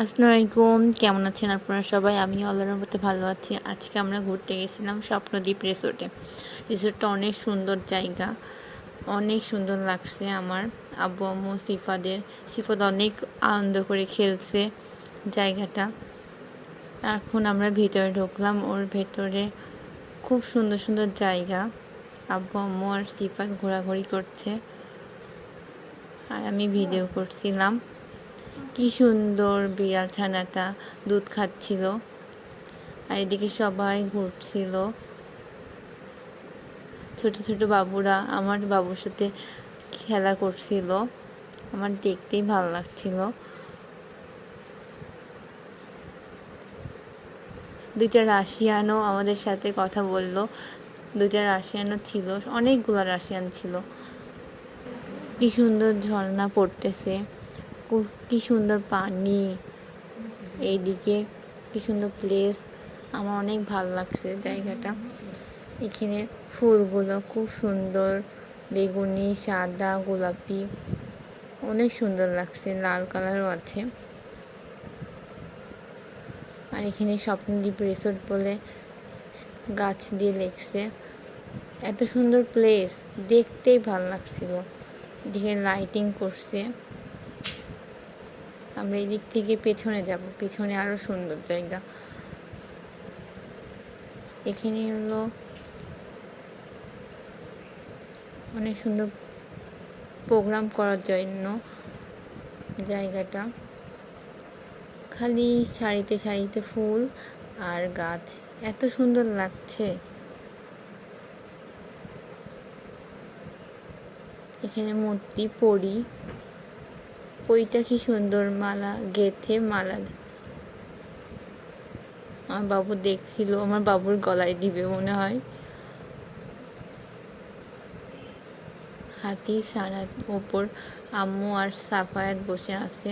আসসালামু আলাইকুম। কেমন আছেন আপনারা সবাই? আমি আল্লাহর মধ্যে ভালো আছি। আজকে আমরা ঘুরতে গেছিলাম স্বপ্নদ্বীপ রিসোর্টে রিসোর্টটা অনেক সুন্দর জায়গা, অনেক সুন্দর লাগছে আমার। আব্বু, আম্মু, সিফাদের, সিফাদ অনেক আনন্দ করে খেলছে জায়গাটা। এখন আমরা ভিতরে ঢুকলাম, ওর ভেতরে খুব সুন্দর সুন্দর জায়গা। আব্বু, আম্মু আর সিফাত ঘোরাঘুরি করছে। আর আমি ভিডিও করছিলাম। কি সুন্দর বিড়াল ছানাটা দুধ খাচ্ছিল। আর এদিকে সবাই ঘুরছিল। ছোট ছোট বাবুরা আমার বাবুর সাথে খেলা করছিল। আমার দেখতেই ভালো লাগছিল। দুইটা রাশিয়ানও আমাদের সাথে কথা বলল। দুইটা রাশিয়ানও ছিল, অনেকগুলো রাশিয়ান ছিল। কি সুন্দর ঝর্ণা পড়তেছে। কি সুন্দর পানি। এইদিকে কি সুন্দর প্লেস আমার অনেক ভালো লাগছে জায়গাটা। এখানে ফুলগুলো খুব সুন্দর। বেগুনি, সাদা, গোলাপি। অনেক সুন্দর লাগছে, লাল কালারও আছে। আর এখানে স্বপ্নদ্বীপ রিসোর্ট বলে গাছ দিয়ে লেখছে। এত সুন্দর প্লেস দেখতেই ভালো লাগছিল। এদিকে লাইটিং করছে। আমরা এদিক থেকে পেছনে যাব। পেছনে আরও সুন্দর জায়গা। এখানে হলো অনেক সুন্দর প্রোগ্রাম করার জন্য জায়গাটা। খালি সারিতে সারিতে ফুল আর গাছ। এত সুন্দর লাগছে। এখানে মূর্তি পড়ি ওইটা কি সুন্দর মালা? গেথে মালা আমার বাবু দেখছিল, আমার বাবুর গলায় দিবে মনে হয়। হাতি সারার ওপর আম্মু আর সাফায়াত বসে আছে।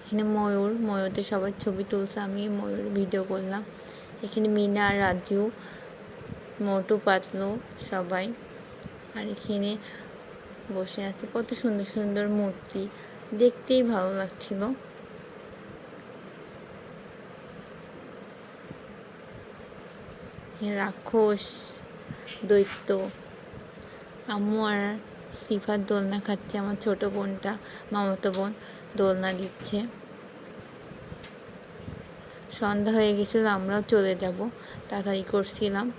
এখানে ময়ূর, ময়ূরতে সবার ছবি তুলছে, আমি ময়ূর ভিডিও করলাম। এখানে মিনা আর রাজু, মোটু, পাতলু সবাই। আর এখানে বসে আছে, কত সুন্দর সুন্দর মূর্তি। দেখতেই ভালো লাগছিল। রাক্ষস, দৈত্য, আম্মু আর সিফার দোলনা খাচ্ছে, আমার ছোট বোনটা, মামাতো বোন, দোলনা দিচ্ছে। সন্ধ্যা হয়ে গেছিল, আমরাও চলে যাব, তাড়াতাড়ি করছিলাম।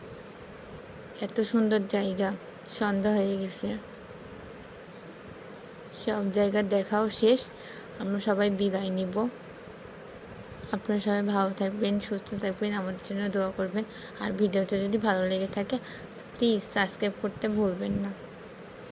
এত সুন্দর জায়গা, সন্ধ্যা হয়ে গেছে। সব জায়গা দেখাও শেষ। আমরা সবাই বিদায় নিব। আপনারা সবাই ভালো থাকবেন, সুস্থ থাকবেন, আমাদের জন্য দোয়া করবেন। আর ভিডিওটা যদি ভালো লেগে থাকে প্লিজ সাবস্ক্রাইব করতে ভুলবেন না।